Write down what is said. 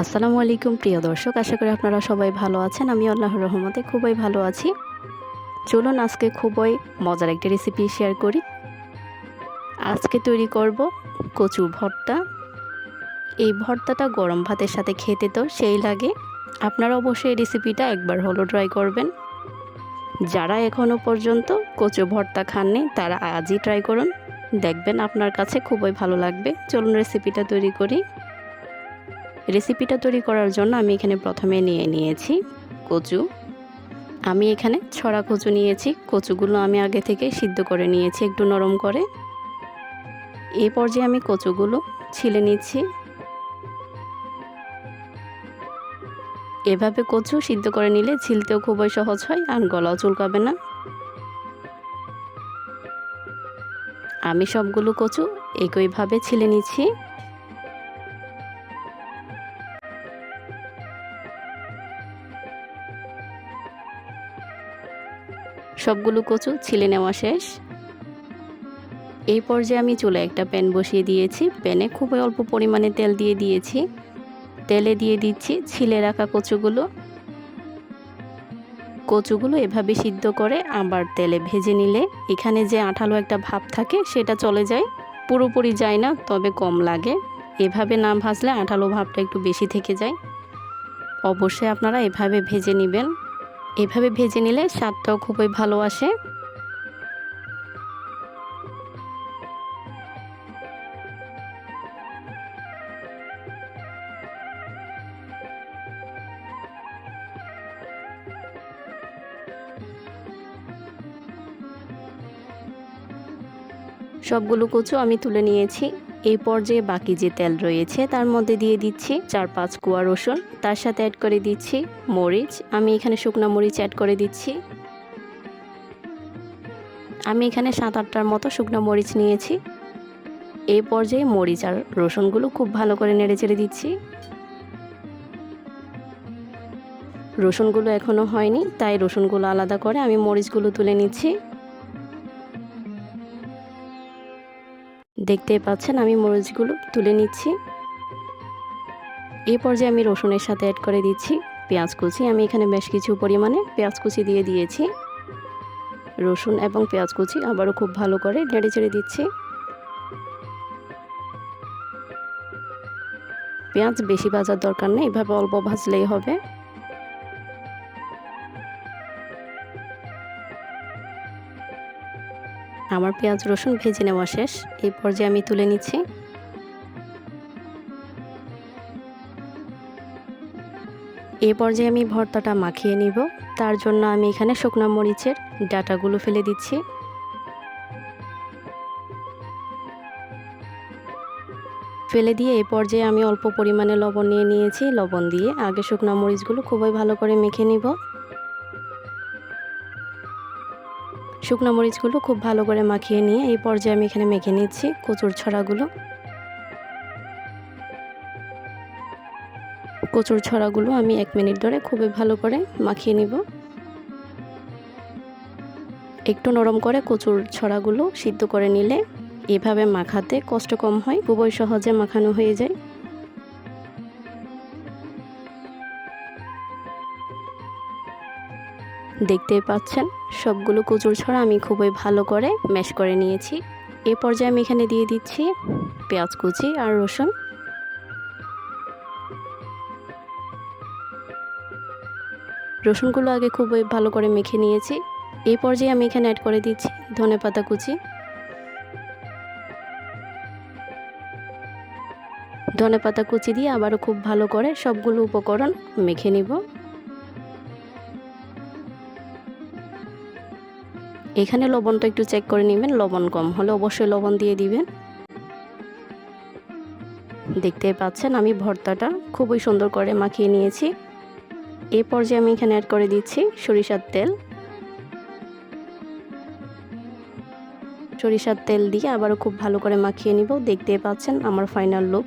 আসসালামু আলাইকুম, প্রিয় দর্শক। আশা করি আপনারা সবাই ভালো আছেন। আমি আল্লাহর রহমতে খুবই ভালো আছি। চলুন আজকে খুবই মজার একটা রেসিপি শেয়ার করি। আজকে তৈরি করব কচুর ভর্তা। এই ভর্তাটা গরম ভাতের সাথে খেতে তো সেই লাগে। আপনারা অবশ্যই এই রেসিপিটা একবার হলো ট্রাই করবেন। যারা এখনও পর্যন্ত কচু ভর্তা খাননি, তারা আজই ট্রাই করুন। দেখবেন আপনার কাছে খুবই ভালো লাগবে। চলুন রেসিপিটা তৈরি করি। রেসিপিটা তৈরি করার জন্য আমি এখানে প্রথমে নিয়ে নিয়েছি কচু। আমি এখানে ছড়া কচু নিয়েছি। কচুগুলো আমি আগে থেকে সিদ্ধ করে নিয়েছি একটু নরম করে। এই পর্যায়ে আমি কচুগুলো ছিলে নিচ্ছি। এভাবে কচু সিদ্ধ করে নিলে ছিলতেও খুবই সহজ হয় আর গলাও চুলকাবে না। আমি সবগুলো কচু একইভাবে ছিলে নিচ্ছি। সবগুলো কচু ছিলে নেওয়া শেষ। এই পর্যায়ে আমি চুলে একটা প্যান বসিয়ে দিয়েছি। প্যানে খুবই অল্প পরিমাণে তেল দিয়ে দিয়েছি। তেলে দিয়ে দিচ্ছি ছিলে রাখা কচুগুলো। কচুগুলো এভাবে সিদ্ধ করে আবার তেলে ভেজে নিলে এখানে যে আঠালো একটা ভাব থাকে সেটা চলে যায়। পুরোপুরি যায় না, তবে কম লাগে। এভাবে না ভাজলে আঠালো ভাবটা একটু বেশি থেকে যায়। অবশ্যই আপনারা এভাবে ভেজে নেবেন। এভাবে ভেজে নিলে স্বাদটাও খুবই ভালো আসে। সবগুলো কচু আমি তুলে নিয়েছি। এই পর্যায়ে বাকি যে তেল রয়েছে তার মধ্যে দিয়ে দিচ্ছি চার পাঁচ কুয়া রসুন, তার সাথে অ্যাড করে দিচ্ছি মরিচ। আমি এখানে শুকনো মরিচ অ্যাড করে দিচ্ছি। আমি এখানে সাত আটটার মতো শুকনো মরিচ নিয়েছি। এই পর্যায়ে মরিচ আর রসুনগুলো খুব ভালো করে নেড়ে চেড়ে দিচ্ছি। রসুনগুলো এখনও হয়নি, তাই রসুনগুলো আলাদা করে আমি মরিচগুলো তুলে নিচ্ছি। দেখতে পাচ্ছেন, আমি মরিচগুলো তুলে নিচ্ছি। এই পর্যায়ে আমি রসুনের সাথে অ্যাড করে দিচ্ছি পেঁয়াজ কুচি। আমি এখানে বেশ কিছু পরিমাণে পেঁয়াজ কুচি দিয়ে দিয়েছি। রসুন এবং পেঁয়াজ কুচি আবারও খুব ভালো করে নেড়ে চেড়ে দিচ্ছি। পেঁয়াজ বেশি ভাজার দরকার নেই, এভাবে অল্প ভাজলেই হবে। আমার পেঁয়াজ, রসুন ভেজে নেওয়া শেষ। এই পর্যায়ে আমি তুলে নিচ্ছি। এই পর্যায়ে আমি ভর্তাটা মাখিয়ে নিব। তার জন্য আমি এখানে শুকনো মরিচের ডাটাগুলো ফেলে দিচ্ছি। ফেলে দিয়ে এই পর্যায়ে আমি অল্প পরিমাণে লবণ নিয়ে নিয়েছি। লবণ দিয়ে আগে শুকনো মরিচগুলো খুবই ভালো করে মেখে নিব। শুকনো মরিচগুলো খুব ভালো করে মাখিয়ে নিয়ে এই পর্যায়ে আমি এখানে মেখে নিচ্ছি কচুর ছড়াগুলো। কচুর ছড়াগুলো আমি এক মিনিট ধরে খুবই ভালো করে মাখিয়ে নিব। একটু নরম করে কচুর ছড়াগুলো সিদ্ধ করে নিলে এভাবে মাখাতে কষ্ট কম হয়, খুবই সহজে মাখানো হয়ে যায়। দেখতেই পাচ্ছেন, সবগুলো কচুর ছড়া আমি খুবই ভালো করে ম্যাশ করে নিয়েছি। এ পর্যায়ে আমি এখানে দিয়ে দিচ্ছি পেঁয়াজ কুচি আর রসুন। রসুনগুলো আগে খুবই ভালো করে মেখে নিয়েছি। এই পর্যায়ে আমি এখানে অ্যাড করে দিচ্ছি ধনে পাতা কুচি। ধনে পাতা কুচি দিয়ে আবারও খুব ভালো করে সবগুলো উপকরণ মেখে নিব। এখানে লবণটা একটু চেক করে নেবেন, লবণ কম হলে অবশ্যই লবণ দিয়ে দিবেন। দেখতে পাচ্ছেন আমি ভর্তাটা খুবই সুন্দর করে মাখিয়ে নিয়েছি। এই পর্যায়ে আমি এখানে অ্যাড করে দিচ্ছি সরিষার তেল। সরিষার তেল দিয়ে আবারও খুব ভালো করে মাখিয়ে নিব। দেখতে পাচ্ছেন আমার ফাইনাল লুক